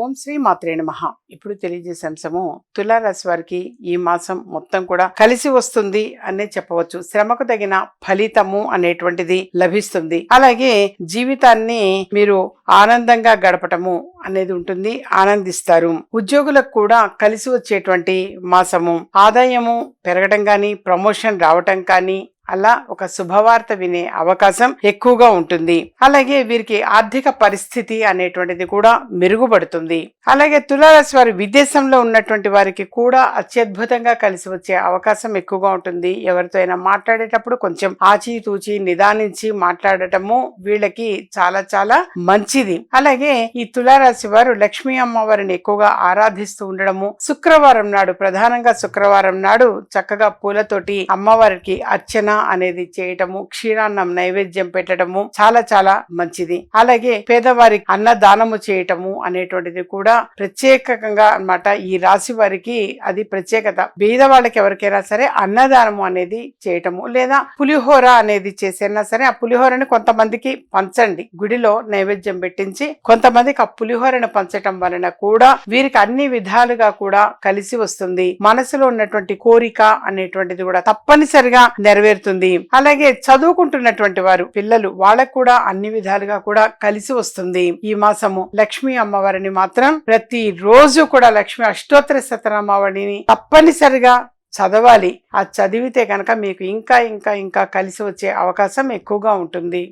ఓం శ్రీ మాత్రే నమః. ఇప్పుడు తెలియజేసే అంశము తులారాశి వారికి ఈ మాసం మొత్తం కూడా కలిసి వస్తుంది అనే చెప్పవచ్చు. శ్రమకు తగిన ఫలితము అనేటువంటిది లభిస్తుంది. అలాగే జీవితాన్ని మీరు ఆనందంగా గడపటము అనేది ఉంటుంది ఆనందిస్తారు. ఉద్యోగులకు కూడా కలిసి వచ్చేటువంటి మాసము. ఆదాయము పెరగటం కానీ ప్రమోషన్ రావటం కానీ అలా ఒక శుభవార్త వినే అవకాశం ఎక్కువగా ఉంటుంది. అలాగే వీరికి ఆర్థిక పరిస్థితి అనేటువంటిది కూడా మెరుగుపడుతుంది. అలాగే తులారాశి వారు విదేశంలో ఉన్నటువంటి వారికి కూడా అత్యద్భుతంగా కలిసి వచ్చే అవకాశం ఎక్కువగా ఉంటుంది. ఎవరితో అయినా మాట్లాడేటప్పుడు కొంచెం ఆచితూచి నిదానించి మాట్లాడటము వీళ్ళకి చాలా చాలా మంచిది. అలాగే ఈ తులారాశి వారు లక్ష్మీ అమ్మవారిని ఎక్కువగా ఆరాధిస్తూ ఉండడము శుక్రవారం నాడు ప్రధానంగా శుక్రవారం నాడు చక్కగా పూలతోటి అమ్మవారికి అర్చన అనేది చేయటము క్షీరాన్నం నైవేద్యం పెట్టడము చాలా చాలా మంచిది. అలాగే పేదవారికి అన్నదానము చేయటము అనేటువంటిది కూడా ప్రత్యేకంగా అన్నమాట ఈ రాశి వారికి అది ప్రత్యేకత. పేదవాళ్ళకి ఎవరికైనా సరే అన్నదానము అనేది చేయటము లేదా పులిహోర అనేది చేసైనా సరే ఆ పులిహోరని కొంతమందికి పంచండి. గుడిలో నైవేద్యం పెట్టించి కొంతమందికి ఆ పులిహోరను పంచటం వలన కూడా వీరికి అన్ని విధాలుగా కూడా కలిసి వస్తుంది. మనసులో ఉన్నటువంటి కోరిక అనేటువంటిది కూడా తప్పనిసరిగా నెరవేరుతుంది. అలాగే చదువుకుంటున్నటువంటి వారు పిల్లలు వాళ్ళకు కూడా అన్ని విధాలుగా కూడా కలిసి వస్తుంది. ఈ మాసము లక్ష్మీ అమ్మవారిని మాత్రం ప్రతి రోజు కూడా లక్ష్మీ అష్టోత్తర శతనామావళిని తప్పనిసరిగా చదవాలి. ఆ చదివితే కనుక మీకు ఇంకా ఇంకా ఇంకా కలిసి వచ్చే అవకాశం ఎక్కువగా ఉంటుంది.